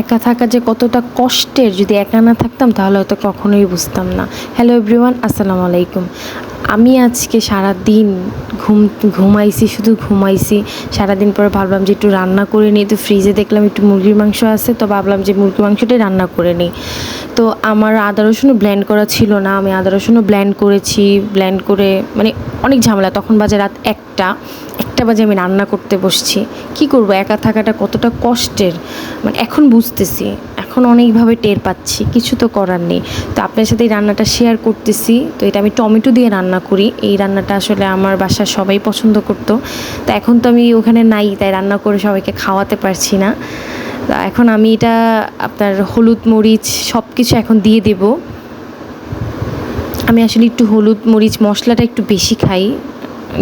একা থাকা যে কতটা কষ্টের, যদি একা না থাকতাম তাহলে হয়তো কখনোই বুঝতাম না। হ্যালো এভরিওয়ান আসসালামু আলাইকুম। আমি আজকে সারা দিন ঘুম, ঘুমাইছি, শুধু ঘুমাইছি। সারাদিন পরে ভাবলাম যে একটু রান্না করে নিই। তো ফ্রিজে দেখলাম একটু মুরগির মাংস আছে, তো ভাবলাম যে মুরগির মাংসটাই রান্না করে নিই। তো আমার আদা রসুনও ব্ল্যান্ড করা ছিল না। আমি আদা রসুনও ব্ল্যান্ড করেছি ব্ল্যান্ড করে মানে অনেক ঝামেলা। তখন বাজে রাত একটা একটা বাজে আমি রান্না করতে বসছি। কি করব? একা থাকাটা কতটা কষ্টের। মানে এখন বুঝতেছি। এখন অনেকভাবে টের পাচ্ছি, কিছু তো করার নেই। তো আপনার সাথে এই রান্নাটা শেয়ার করতেছি। তো এটা আমি টমেটো দিয়ে রান্না করি। এই রান্নাটা আসলে আমার বাসার সবাই পছন্দ করতো। তো এখন তো আমি ওখানে নাই, তাই রান্না করে সবাইকে খাওয়াতে পারছি না। তো এখন আমি এটা, আপনার হলুদ মরিচ সব কিছু এখন দিয়ে দেব। আমি আসলে একটু হলুদ মরিচ মশলাটা একটু বেশি খাই।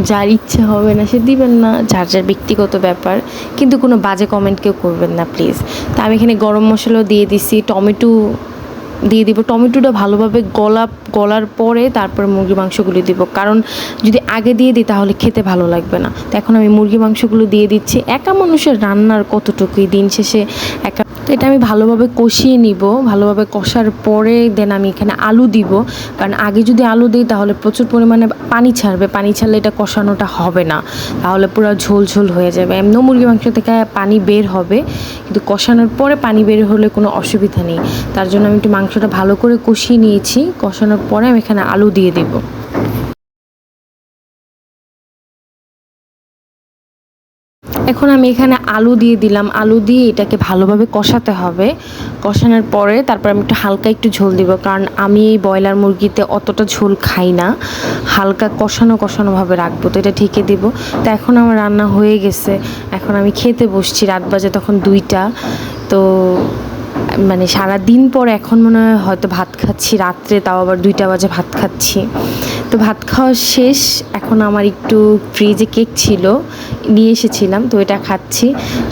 যার ইচ্ছে হবে না সে দিবেন না, যার যার ব্যক্তিগত ব্যাপার। কিন্তু কোনো বাজে কমেন্ট কেউ করবেন না প্লিজ তো আমি এখানে গরম মশলাও দিয়ে দিছি, টমেটো দিয়ে দিব। টমেটোটা ভালোভাবে গলা, গলার পরে তারপর মুরগি মাংসগুলো দিব। কারণ যদি আগে দিয়ে দিই তাহলে খেতে ভালো লাগবে না। তো এখন আমি মুরগি মাংসগুলো দিয়ে দিচ্ছি। একা মানুষের রান্নার কতটুকুই? দিন শেষে একা এটা আমি ভালোভাবে কষিয়ে নিব, ভালোভাবে কষার পরে দেন আমি এখানে আলু দিব। কারণ আগে যদি আলু দিই তাহলে প্রচুর পরিমাণে পানি ছাড়বে, পানি ছাড়লে এটা কষানোটা হবে না। তাহলে পুরো ঝোল ঝোল হয়ে যাবে। এমনিও মুরগি মাংস থেকে পানি বের হবে, কিন্তু কষানোর পরে পানি বের হলে কোনো অসুবিধা নেই। তার জন্য আমি একটু মাংসটা ভালো করে কষিয়ে নিয়েছি। কষানোর পরে আমি এখানে আলু দিয়ে দেবো। এখন আমি এখানে আলু দিয়ে দিলাম। আলু দিয়ে এটাকে ভালোভাবে কষাতে হবে। কষানোর পরে তারপর আমি একটু হালকা একটু ঝোল দিব, কারণ আমি এই ব্রয়লার মুরগিতে অতটা ঝোল খাই না। হালকা কষানো কষানোভাবে রাখব, তো এটা ঢেকে দিব। তো এখন আমার রান্না হয়ে গেছে। এখন আমি খেতে বসছি রাত বাজে তখন দুইটা। তো মানে সারা দিন পর এখন মনে হয় হয়তো ভাত খাচ্ছি, রাত্রে তাও আবার দুইটা বাজে ভাত খাচ্ছি। তো ভাত খাওয়া শেষ, এখন আমার একটু ফ্রিজে কেক ছিল, নিয়ে এসেছিলাম, তো এটা খাচ্ছি।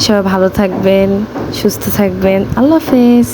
সবাই ভালো থাকবেন, সুস্থ থাকবেন, আল্লাহ হাফেজ।